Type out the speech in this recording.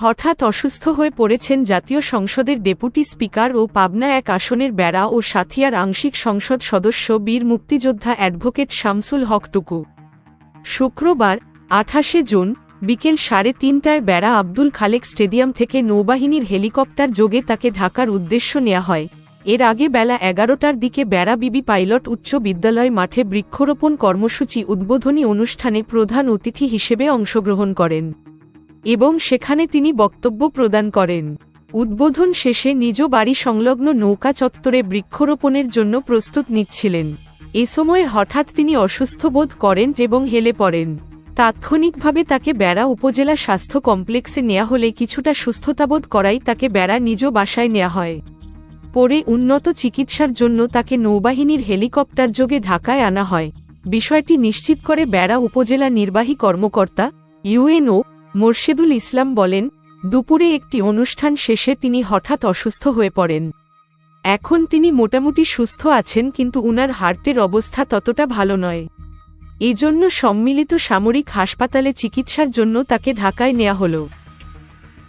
হঠাৎ অসুস্থ হয়ে পড়েছেন জাতীয় সংসদের ডেপুটি স্পিকার ও পাবনা এক আসনের বেড়া ও সাথিয়ার আংশিক সংসদ সদস্য বীর মুক্তিযোদ্ধা অ্যাডভোকেট শামসুল হক টুকু। শুক্রবার, আঠাশে জুন, বিকেল সাড়ে তিনটায় বেড়া আব্দুল খালেক স্টেডিয়াম থেকে নৌবাহিনীর হেলিকপ্টার যোগে তাকে ঢাকার উদ্দেশ্য নেওয়া হয়। এর আগে বেলা এগারোটার দিকে বেড়া বিবি পাইলট উচ্চ বিদ্যালয় মাঠে বৃক্ষরোপণ কর্মসূচি উদ্বোধনী অনুষ্ঠানে প্রধান অতিথি হিসেবে অংশগ্রহণ করেন। এবং সেখানে তিনি বক্তব্য প্রদান করেন। উদ্বোধন শেষে নিজ বাড়ি সংলগ্ন নৌকা চত্বরে বৃক্ষরোপণের জন্য প্রস্তুত নিচ্ছিলেন। এ সময় হঠাৎ তিনি অসুস্থ বোধ করেন এবং হেলে পড়েন। তাৎক্ষণিকভাবে তাকে বেড়া উপজেলা স্বাস্থ্য কমপ্লেক্সে নেওয়া হলে কিছুটা সুস্থতাবোধ করাই তাকে বেড়া নিজ বাসায় নেওয়া হয়। পরে উন্নত চিকিৎসার জন্য তাকে নৌবাহিনীর হেলিকপ্টার যোগে ঢাকায় আনা হয়। বিষয়টি নিশ্চিত করে বেড়া উপজেলা নির্বাহী কর্মকর্তা, ইউএনও মোর্শেদুল ইসলাম বলেন, দুপুরে একটি অনুষ্ঠান শেষে তিনি হঠাৎ অসুস্থ হয়ে পড়েন। এখন তিনি মোটামুটি সুস্থ আছেন কিন্তু উনার হার্টের অবস্থা ততটা ভালো নয়। এজন্য সম্মিলিত সামরিক হাসপাতালে চিকিৎসার জন্য তাকে ঢাকায় নেওয়া হলো।